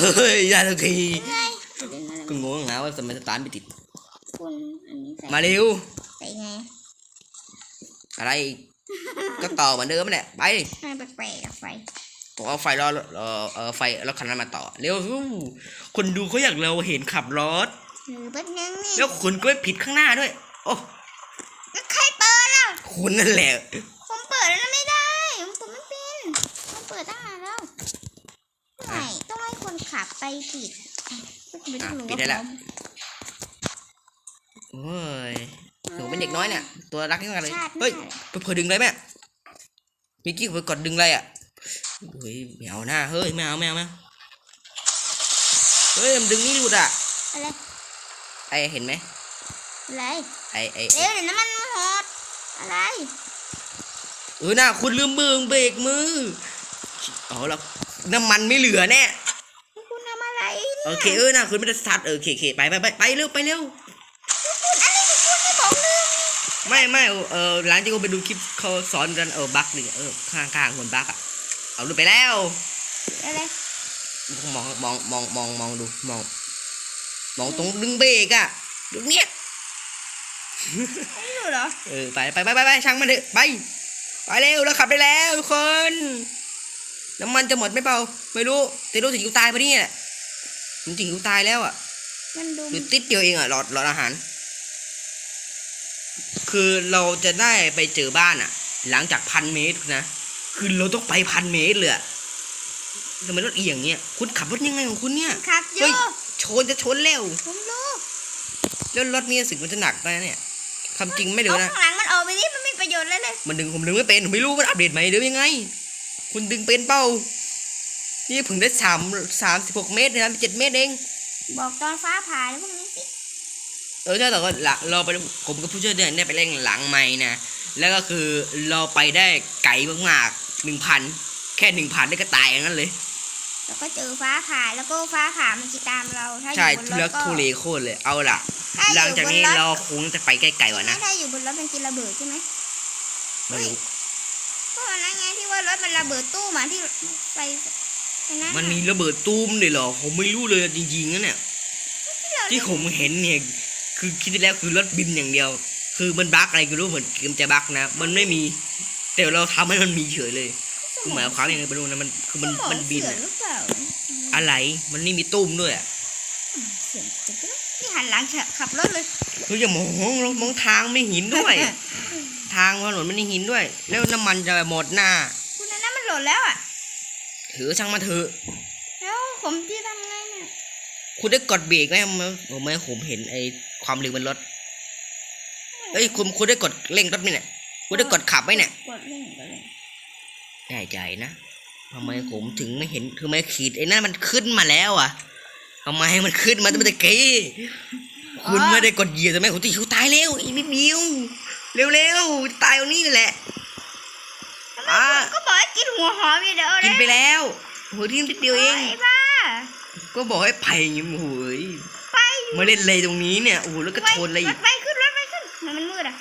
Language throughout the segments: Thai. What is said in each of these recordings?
เฮ้ยอย่าสักทีไงเป็นอะไรก็งงนะว่าทำไมสตาร์ทไม่ติด คุณอันนี้ใส่มาเร็ว ใส่ไงอะไรอีกก็ต่อเหมือนเดิมนั่นแหละไปให้แปลกๆอะไฟผมเอาไฟรอเออเออไฟรถคันนั้นมาต่อ เร็วฟู้คนดูเขาอยากเราเห็นขับรถ หรือแป๊บนึงนี่แล้วคุณก็ไม่ผิดข้างหน้าด้วย โอ้ แล้วใครเปิดล่ะ คุณนั่นแหละ ผมเปิดแล้วนะไม่ได้ ผมเปิดไม่เป็นผมเปิดตั้งนานแล้วไม่ต้องให้ คนขับไปปิดไม่ต้องรู้ว่าผมโอ้ยถึงเป็นเด็กน้อยเนี่ยตัวรักที่สุดเลยชาติหน้าเฮ้ยเผื่อดึงเลยแม่มิกกี้เผื่อกดดึงเลยอะเฮ้ยไม่เอาหน้าเฮ้ยไม่เอาไม่เอาไม่เอาเฮ้ยมันดึงนี่หลุดอะอะไรไอเห็นไหมอะไรไอไอเร็วเดี๋ยวน้ำมันหดอะไรเออหน้าคุณลืมมือเบรกมือเอาละน้ำมันไม่เหลือแน่คุณทำอะไร โอเคเออหน้าคุณไม่ได้สตาร์ทเออโอเคโอเคไปไปไปไปเร็วไปเร็วคุณอะไรของคุณไม่บอกเลยไม่ไม่เออหลังจากผมไปดูคลิปเขาสอนกันเออบักนี่เออข้างข้างๆคนบักอะเอาดูไปแล้วอะไรมองมองมองมองมองดูมองมองตรงดึงเบรกอะดูเนี้ยไม่รู้เหรอเออไปไปไปไปไปช่างมันเถอะไปไปเร็วแล้วขับได้แล้วทุกคนน้ำมันจะหมดไหม่เปล่าไม่รู้แต่รู้ถึงอยู่ตายพอดีแหละ มันถึงอยู่ตายแล้วอะมันดูหรือติดเดียวเองอะหลอดหลอดอาหาร คือเราจะได้ไปเจอบ้านอะ หลังจากพันเมตรนะคือเราต้องไปพันเมตรเลยอะทำไมรถเอียงเงี้ยคุณขับรถยังไงของคุณเนี่ยขับอเฮ้ยู่ยชนจะชนแล้วผมรู้แล้วรถมีสึกมันจะหนักนะเนี่ยคำจริงไม่เร็วเอานะข้างหลังมันออกไปนี่มันไม่ประโยชน์เลยเลยมันดึงผมดึงไม่เป็นผมไม่รู้มันอัปเดตใหม่หรือยังไง คุณดึงเป็นเป้า นี่เพิ่งได้สามสามสิบหกเมตรนะเจ็ดเมตรเองบอกตอนฟ้าผ่าแล้วพวกนี้สิเออใช่แต่ว่าหลังเราไปผมกับผู้ช่วยเนี่ยได้ไปเล่นหลังไม่นะแล้วก็คือเราไปได้ไกลมากๆหนึ่งพันแค่หนึ่งพันได้ก็ตายอย่างนั้นเลย แล้วก็เจอฟ้าผ่าแล้วก็ฟ้าผ่ามันจะตามเราถ้าอใช่ยู่บนรแล้ถวก็ทุเรโคตรเลยเอาล่ะถ้าอยู่หลังจากนี้บนรถเราคงจะไปไกลๆกว่านะถ้าอยู่บนรถมันจะระเบิดใช่ไหมไม่รู้ก็วันนั้นไงที่ว่ารถมันระเบิดตู้มาที่ไปไปนั่น มันมีระเบิดตูมเลยเหรอ ผมไม่รู้เลยจริงๆนะเนี่ย ที่ผมเห็นเนี่ย คือคิดได้แล้วคือรถบินอย่างเดียว คือมันบั๊กอะไรก็รู้เหมือนเกมจะบั๊กนะ มันไม่มี แต่เราทำให้มันมีเฉยเลยคือหมายความอย่างไรไม่รู้นะมันคือมันสมองมันบินเสื่ออะหรือเปล่าอะไร มันไม่มีตุ้มด้วยอะเสื่อมจะกระนี่หันหลังขับรถเลยคืออย่ามองเรามองทางไม่หินด้วย ทางถนนมันไม่หินด้วย แล้วน้ำมันจะหมดหน้า คุณอันนั้นมันหล่นแล้วอะ ถือช่างมาเถอะแล้วผมจะทำไงเนี่ยคุณได้กดเบรกไหมผมผมไม่ผมเห็นไอ้ความเร็วบนรถเอ้ยคุณคุณได้กดเร่งรถไหมเนี่ยคุณได้กดขับไหมเนี่ยกดเร่งกดเร่งแน่ใจนะทำไมผมถึงไม่เห็นคือไม่ขีดไอ้นั่นมันขึ้นมาแล้วอะทำไมมันขึ้นมาตั้งแต่กี้คุณไม่ได้กดเหยียบแต่ไหมผมจะหิวตายเร็วอีกนิดเดียวเร็วๆตายตรงนี้นี่แหละ อ่าก็บอกให้กินหัวหอมอย่างเดียวกินเลยไปแล้วโหที่นิดเดียวเองไอ้บ้าก็บอกให้ไปอย่างงี้โอ้โหยไปมาเล่นเลยตรงนี้เนี่ยโอ้โหแล้วก็ชนอะไรรอีถกไฟขึ้นรถไฟขึ้นทำไมมันมืดอะ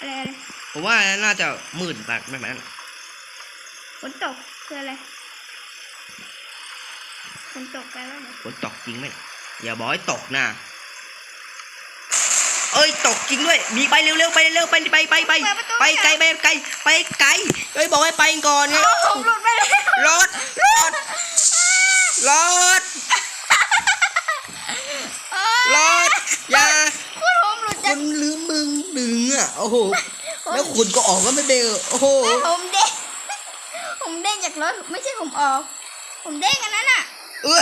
อะไรอะไรผมว่าน่าจะมืดแบบแบบนั้นฝนตกคืออะไรฝนตกกันแล้วเหรอฝนตกจริงไหมอย่าบอกให้ตกนะ เอ้ยตกจริงด้วยหนีไปเร็วๆไปเร็วๆไปไปไปไปไปไกลไปไกลไปไกลเอ้ยบอกให้ไปก่อนไงโอ้โหหลุดไปแล้วรถรถรถเอรอถอย่าคุณผมหลุดคุจากณลืมมึงดึงอะโอ้โหแล้วคุณก็ออกก็ไม่เบรกโอ้โหผมเด้งผมเด้งจากรถไม่ใช่ผมออก ผมเด้งอันนั้นอะเออ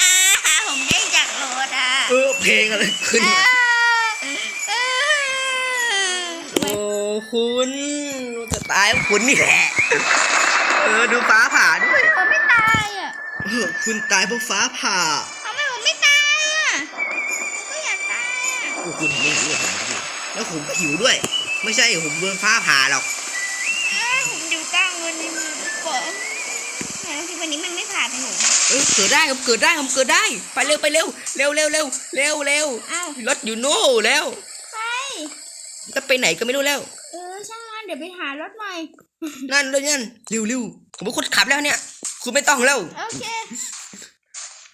อ่าผมเด้งจากรถ อะเออเพลงอะไรขึ้นอ่าเนี่ยอ่าโอ้คุณจะตายเพราะคุณนี่แหละ เออดูฟ้าผ่าด้วย ผมไม่ตายอะเออคุณตายเพราะฟ้าผ่าทำไมผมไม่ตายอะผมก็อยากตายอะโอ้คุณเห็นไม่เห็นเลยผมดิแล้วผมก็หิวด้วย ไม่ใช่ผมโดนฟ้าผ่าหรอกอ้าวผมอยู่กลางวันนี้มันฝนแหมที่วันนี้มันไม่ผ่านผมเออเกิดได้ผมเกิดได้ผมเกิดได้ ไปเร็วไปเร็ว เร็วเร็วเร็วเร็วเร็วอ้าวรถอยู่โน่นแล้วไปแล้วไปไหนก็ไม่รู้แล้ว เออช่างมันเดี๋ยวไปหารถหน่อยนั่นเลยนั่นเร็วเร็วผมเป็นคนขับแล้วเนี่ย คุณไม่ต้องแล้วโอเค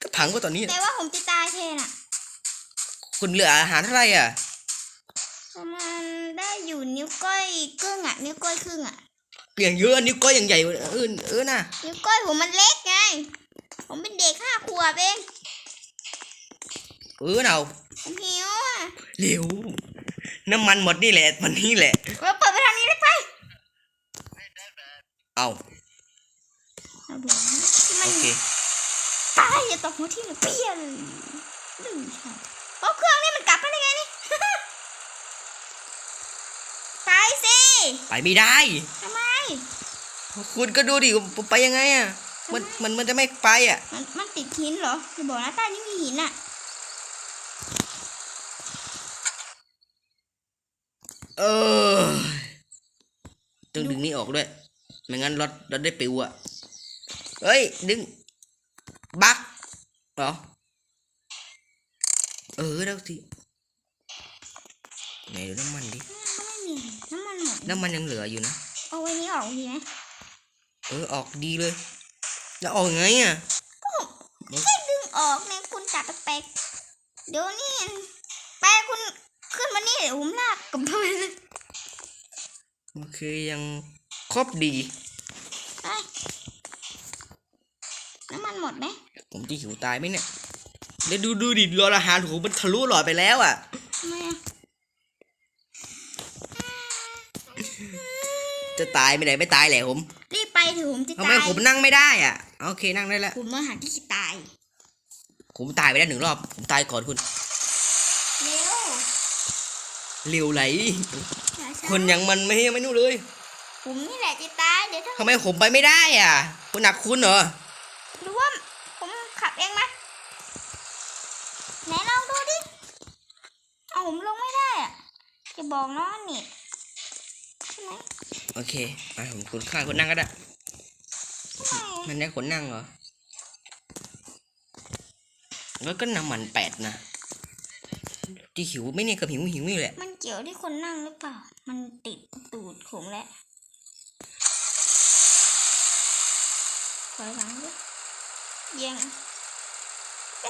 ก็ถังก็ตอนนี้ แต่ว่าผมจะตายเทนอะ คุณเหลืออาหารเท่าไหร่อะประมาณได้อยู่นิ้วก้อยครึ่งอะ นิ้วก้อยครึ่งอะอย่างเยอะนิ้วก้อยอย่างใหญ่เออเออน่ะนิ้วก้อยผมมันเล็กไง ผมเป็นเด็กห้าขวบเอง เออเราผมหิวอะเร็วน้ำมันหมดนี่แหละวันนี้แหละเราเปิดไปทางนี้ได้ไปเอาเอาบอกนะที่มัโอนเคตายอย่าตกหัวที่หรือเปรี้ยเลยดื้อใช่เพราะเครื่องนี่มันกลับมาได้ไงนี่ไปสิไปไม่ได้ทำไมคุณก็ดูดิผมไปยังไงอะมันมันมันจะไม่ไปอะ มันมันติดหินเหรออย่าบอกนะใต้นี่มีหินอะ เออต้องดึงนี่ออกด้วยไม่งั้นรถรถได้ปิวอะเฮ้ย ดึง บักเหรอ เออแล้วสิไหนดูน้ำมันดิไม่มี น้ำมันหมดน้ำมันยังเหลืออยู่นะ เอาไว้นี้ออกดีไหมเออ ออกดีเลย แล้วออกยังไงอะแค่ดึงออกเนี่ยคุณจับแปลกๆเดี๋ยวนี่แปลคุณขึ้นมานี่เดี๋ยวผมลาก กลับไปเลยโอเคยังครบดีไปน้ำมันหมดไหมผมจะหิวตายไหมเนี่ยเดี๋ยวดูดูดิรออาหารผมมันทะลุหลอดไปแล้วอะ ทำไมอะจะตายไปไหนไม่ตายแหละผมรีบไปเถอะผมจะทำไมตายผมนั่งไม่ได้อะ โอเคนั่งได้แล้ว ผมมาหาที่ตาย ผมตายไปแล้วหนึ่งรอบ ผมตายก่อนคุณเร็ว เร็วไหลช้าๆคนอย่างมันไม่ไม่นู่นเลยผมนี่แหละจะตายเดี๋ยวถ้าทำไมผมไปไม่ได้อะคุณหนักคุณเหรอหรือว่าผมขับเองไหมไหนลองดูดิเอาผมลงไม่ได้อะจะบอกน้องนี่ใช่ไหมโอเคไปผมคุณข้างคุณนั่งก็ได้ไม่มันได้คนนั่งเหรอแล้วก็น้ำมันแปดนะ ที่หิวไหม่เนี่ยกับหิวหิวนี่แหละ มันเกี่ยวที่คนนั่งหรือเปล่า มันติดตูดผมแล้วถอยหลังดิเยัง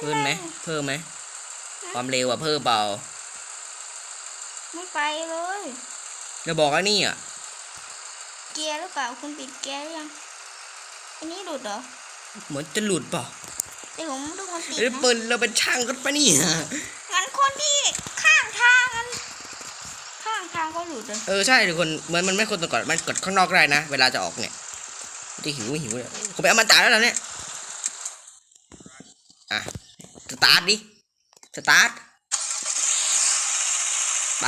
เพิ่มไหมเพิ่มไหมความเร็วอะเพิ่มเปล่า ไม่ไปเลยจะบอกว่านี่อะเกียร์หรือเปล่าคุณปิดเกียร์หรือยัง อันนี้หลุดเหรอ เหมือนจะหลุดเปล่าแต่ผมดูมันติดเอ้ยนะเปิดเราเป็นช่างรถปะเนี่ยงั้น คนที่ข้างทางนั้นข้างทางก็หลุดเลยเออใช่ทุกคนเหมือนมันไม่คนตัวก่อนมันกดข้างนอกได้นะ เวลาจะออกเนี่ยจะหิวหิวเนี่ยผมไปเอามันตาแล้วเนี่ยอะสตาร์ทดิสตาร์ทไป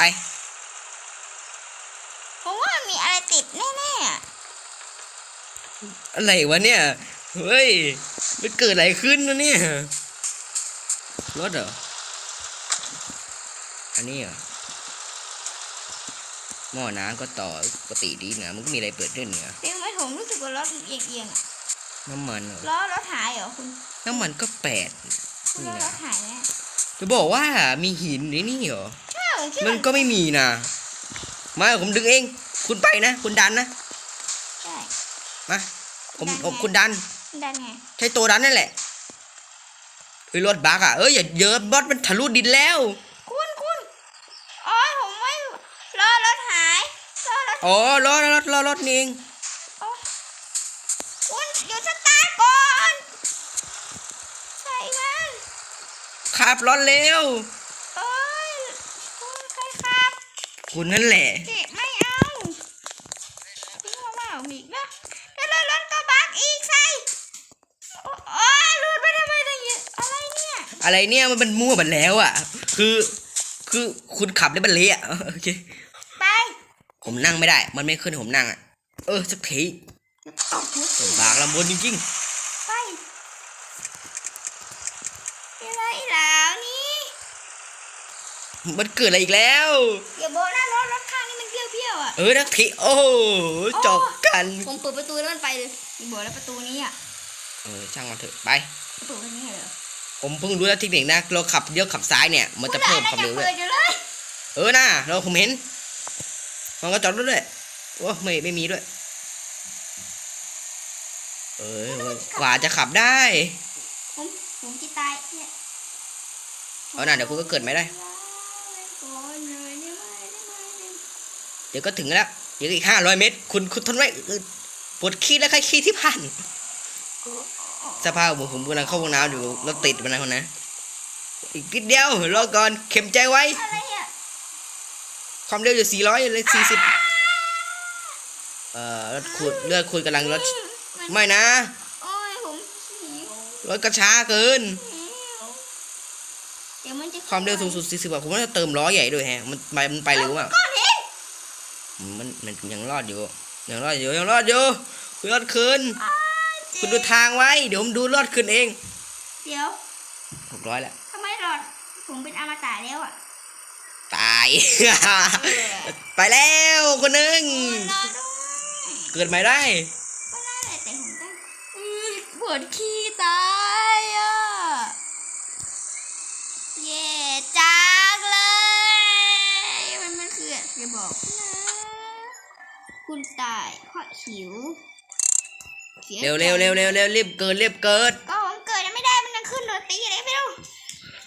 ผมว่ามีอะไรติดแน่ๆอะอะไรวะเนี่ยเฮ้ยมันเกิดอะไรขึ้นนะเนี่ยรถเหรอ อันนี้เหรอหม้อน้ำก็ต่อปกติดีนะมันก็มีอะไรเปิดด้วยเนี่ยแต่ทำไมผมรู้สึกว่ารถเอียงๆอะน้ำมันเหรอล้อรถหายเหรอคุณน้ำมันก็แปดคุณล้อรถหายแน่จะบอกว่ามีหินในนี่เหรอใช่ผมคิดมันว่าก็ไม่มีนะมาผมดึงเอง คุณไปนะคุณดันนะใช่มาผมดันไงผมคุณดันดันไงใช้ตัวดันนั่นแหละเฮ้ยรถบักอะเอ้ยอย่าเยอะบอสมันทะลุดินแล้ว คุณคุณโอ้ยผมไม่ล้อรถหายล้ อรถอ๋อรถรถรถรถนี่เองโอ๊ยคุณหยุดสตาร์ทก่อนใช่มันขับรถเร็วโอ้ยคุณใครครับคุณนั่นแหละ เจ็บไม่เอาพี่ว่าว่าเอาอีกนะแล้วรถรถก็บักอีกใส่โอ้โอ้ยหลุดไปทำไมตั้งเยอะอะไรเนี่ยอะไรเนี่ยมันมันมั่วหมดแล้วอะ คือ คือคุณขับได้มันเละอะโอเคไป ผมนั่งไม่ได้ มันไม่ขึ้นให้ผมนั่งอะ เออสักทีตบหัวส่งบากลำบนจริงไปอะไรแล้วนี่ๆมันเกิดอะไรอีกแล้ว อย่าบอกนะรถรถข้างนี่มันเบี้ยวๆอะ เออนักทีโอ้โหจบกัน ผมเปิดประตูแล้วมันไปเลยอย่าบอกแล้วประตูนี้อะ เออช่างมันเถอะไปประตูนี้เหรอผมเพิ่งรู้แล้วเทคนิคนะเราขับเลี้ยวขับซ้ายเนี่ย มันจะเพิ่มความเร็วเลด้วยยอยู่เลยเออน่ะเราผมเห็น มันก็จอดรถด้วยโอ้ไม่ไม่มีด้วยเอเออกว่าจะขับได้ ผมผมจะตายเนี่ยเอาหน่าเดี๋ยวคุณก็เกิดไม่ได้ เดี๋ยวก็ถึงแล้วเดี๋ยวอีกห้าร้อยเมตร คุณคุณทนไว้เออปวดขี้แล้วใครขี้ที่ผ่านสภาพผมผมกำลังเข้าห้องน้ำอยู่รถติดมันนะคนนะ อีกนิดเดียวรอก่อนเข็มใจไว้อะไรอะ ความเร็วอยู่สี่ร้อยเลยสี่สิบเอ่อรถขุดเลือดคุณกำลังรถมันไม่นะ โอ้ยผมหิวรถกระช้าเกินหิวเดี๋ยวมันจะความเร็วสูงสุดสี่สิบอะผมว่าจะเติมล้อใหญ่ด้วยแฮะ มันไปมันไปเร็วมาก ก้อนหินมันมันยังรอดอยู่ ยังรอดอยู่ยังรอดอยู่คุณรอดคืนอ้าวเจ็บคุณดูทางไว้ เดี๋ยวผมดูรอดคืนเองเดี๋ยวหกร้อยแล้วทำไมหลอดผมเป็นอมตะแล้วอะตาย ไปแล้วคนหนึ่งรอด้วยเกิดใหม่ได้ก็ได้แหละแต่ผมต้องอื้อปวดขี้ตายอะเย่จังเลย มันมันคืออย่าบอกนะคุณตายเพราะหิวสียใจเร็วเร็วเร็วเร็วเร็วรีบเกิดรีบเกิดก็ผมเกิดยังไม่ได้มันยังขึ้นโดนตีอะไรไม่รู้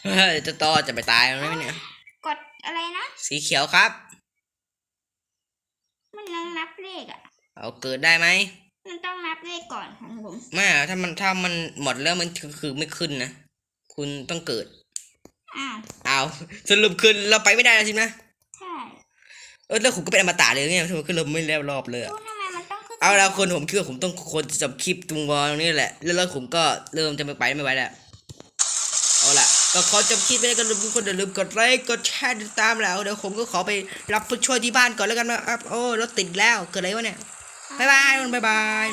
เฮ้ยจะต่อจะไปตายแล้วไหมเนี่ยกด อะไรนะ สีเขียวครับ มันยังนับเลขอะ เอาเกิดได้ไหม มันต้องนับเลขก่อนของผม ไม่อะถ้ามันถ้ามันหมดแล้วมันคือคือไม่ขึ้นนะ คุณต้องเกิด อ้าว เอาสรุปคือเราไปไม่ได้แล้วใช่ไหมใช่เออแล้วผมก็เป็นอมตะเลยเนี่ยทำไมขึ้นเราไม่แล้วรอบเลยอะ รู้ทำไมมันต้องขึ้นเอาแล้วคนผมคิดว่าผมต้องคนจะจับคลิปตรงวอลตรงนี้แหละ แล้วแล้วผมก็เริ่มจะไม่ไปไม่ไหวแล้วเอาล่ะ ก็ขอจบคลิปไปแล้วกันทุกคนอย่าลืมกดไลค์กดแชร์ติดตามแล้วเดี๋ยวผมก็ขอไปรับผู้ช่วยที่บ้านก่อนแล้วกันนะครับโอ้รถติดแล้วเกิดอะไรวะเนี่ยบ๊ายบายบ๊ายบาย